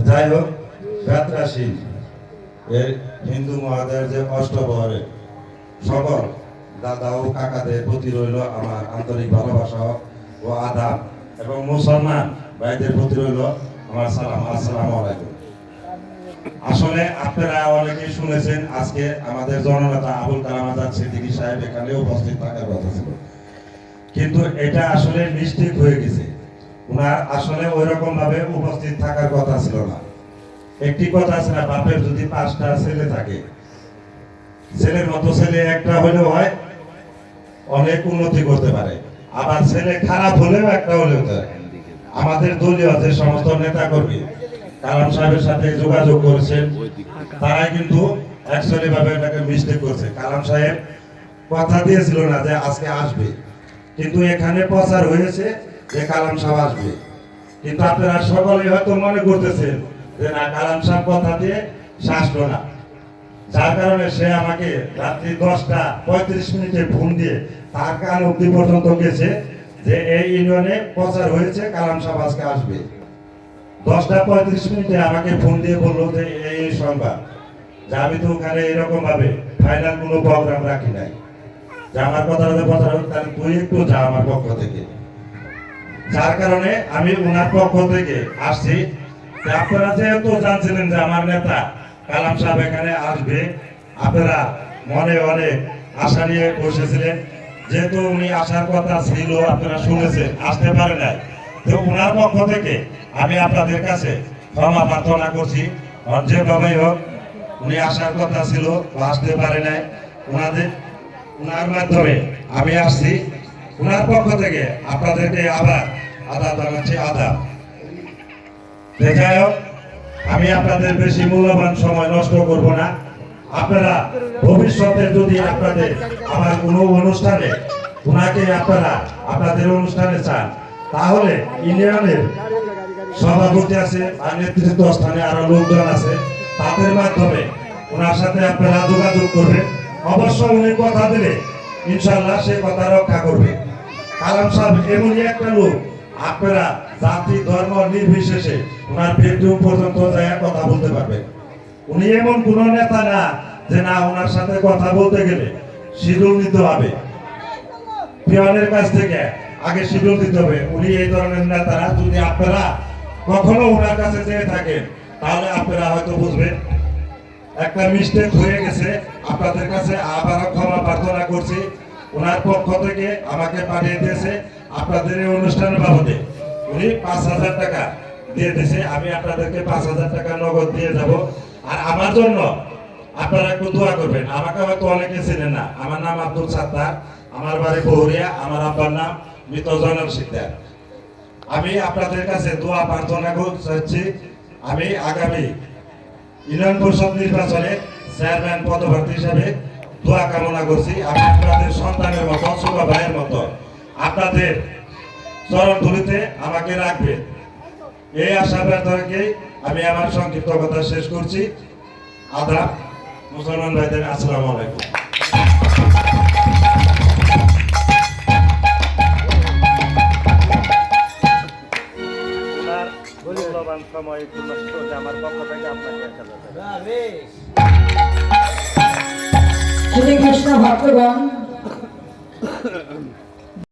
যাই হোক যাত্রাশীল এর হিন্দু মহাদের যে অষ্টবহরে সকল দাদা ও কাকাদের প্রতি রইল আমার আন্তরিক ভালোবাসা ও আদাব এবং মুসলমান ভাইদের প্রতি রইল আমার সালাম। আসসালামু আলাইকুম। আসলে আপনারা অনেকেই শুনেছেন, আজকে আমাদের জননেতা আবুল কালাম আজাদ সিদ্দিকী সাহেব এখানে উপস্থিত থাকার কথা ছিল। কিন্তু এটা আসলে মিস্টেক হয়ে গেছে। ওনার আসলে ওই রকম ভাবে উপস্থিত থাকার কথা ছিল না। একটি কথা আছে না, বাপের যদি পাঁচটা ছেলে থাকে, ছেলের মতো ছেলে একটা হলেও হয়, অনেক উন্নতি করতে পারে। আবার ছেলে খারাপ হলেও একটা হলেও হতে পারে আমাদের দলীয় যে সমস্ত নেতা কর্মী কালাম সাহেবের সাথে যোগাযোগ করেছেন, তারাই কিন্তু অ্যাকচুয়ালি ভাবে এটাকে মিস্টেক করছে। কালাম সাহেব কথা দিয়েছিল না যে আজকে আসবে। কিন্তু এখানে প্রচার হয়েছে যে কালাম সাহেব আসবে। কিন্তু আপনারা সকলে হয়তো মনে করতেছেন যে না, কালাম সাহেব কথা দিয়ে সে আসলো না। যার কারণে সে আমাকে রাত্রি দশটা পঁয়ত্রিশ মিনিটে ফোন দিয়ে তার কান অব্দি পর্যন্ত গেছে যে এই ইউনিয়নে প্রচার হয়েছে, কালাম সাহেব আজকে আসবে। দশটা পঁয়ত্রিশ মিনিটে আমাকে ফোন দিয়ে বলল যে এই সংবাদ, যে আমি তো ওখানে এরকম ভাবে ফাইনাল কোনো প্রোগ্রাম রাখি নাই। যে আমার কথা হোক, তাহলে তুই একটু যা আমার পক্ষ থেকে। যার কারণে আমি ওনার পক্ষ থেকে আসছি। আপনারা যেহেতু জানছিলেন যে আমার নেতা কালাম সাহেব এখানে আসবে, আপনারা মনে অনেক আশা নিয়ে বসেছিলেন। যেহেতু উনি আসার কথা ছিল, আপনারা শুনেছেন, আসতে পারে নাই। তো ওনার পক্ষ থেকে আমি আপনাদের কাছে ক্ষমা প্রার্থনা করছি। যেভাবেই হোক, উনি আসার কথা ছিল আসতে পারে নাই। ওনাদের ওনার মাধ্যমে আমি আসছি। ওনার পক্ষ থেকে আপনাদেরকে আবার আদাব জানাচ্ছি আদাব তো যাই হোক, আমি আপনাদের বেশি মূল্যবান সময় নষ্ট করব না। আপনারা ভবিষ্যতে যদি আপনাদের আমার কোনো অনুষ্ঠানে, ওনাকে আপনারা আপনাদের অনুষ্ঠানে চান, তাহলে ইউনিয়নের সভাপতি আছে, আর নেতৃত্ব স্থানে আরও লোকজন আছে, তাদের মাধ্যমে ওনার সাথে আপনারা যোগাযোগ করবেন। অবশ্য উনি কথা দিলে, ইনশাল্লাহ সে কথা রক্ষা করবে। কালাম সাহেব, এমনই একটা লোক। আপনারা জাতি, ধর্ম নির্বিশেষে ওনার বেডরুম পর্যন্ত যায় কথা বলতে পারবেন। উনি এমন কোন নেতা না যে না ওনার সাথে কথা বলতে গেলে শিডিউল নিতে হবে। পিয়নের কাছ থেকে আগে শিডিউল দিতে হবে। উনি এই ধরনের নেতারা যদি আপনারা কখনো ওনার কাছে যেয়ে থাকেন, তাহলে আপনারা হয়তো বুঝবেন। একটা মিস্টেক হয়ে গেছে। আপনাদের কাছে আবারও ক্ষমা প্রার্থনা করছি। ওনার পক্ষ থেকে আমাকে পাঠিয়ে দিয়েছে আপনাদের এই অনুষ্ঠানের বাবদে। উনি পাঁচ হাজার টাকা দিয়ে দিয়েছে, আমি আপনাদেরকে পাঁচ হাজার টাকা নগদ দিয়ে যাব। আর আমার জন্য আপনারা একটু দোয়া করবেন, আমাকে হয়তো অনেকে চেনেন না। আমার নাম আব্দুল সাত্তার, আমার বাড়ি বহুরিয়া, আমার আব্বার নাম মৃত জয়নাল সিকদার। আমি আপনাদের কাছে দোয়া প্রার্থনা করছি, আমি আগামী ইউনিয়ন পরিষদ নির্বাচনে চেয়ারম্যান পদপ্রার্থী হিসাবে দোয়া কামনা করছি আমি আপনাদের সন্তানের মতো ছোট ভাইয়ের মতো। আপনাদের চরণ ধুলিতে আমাকে রাখবেন। এই আশা ব্যর্থকে আমি আমার সংক্ষিপ্ত কথা শেষ করছি। আদাব মুসলমান ভাইদের আসসালামু আলাইকুম। মূল্যবান সময় আমার পক্ষ থেকে আপনাকে। শ্রীকৃষ্ণ ভক্তগণ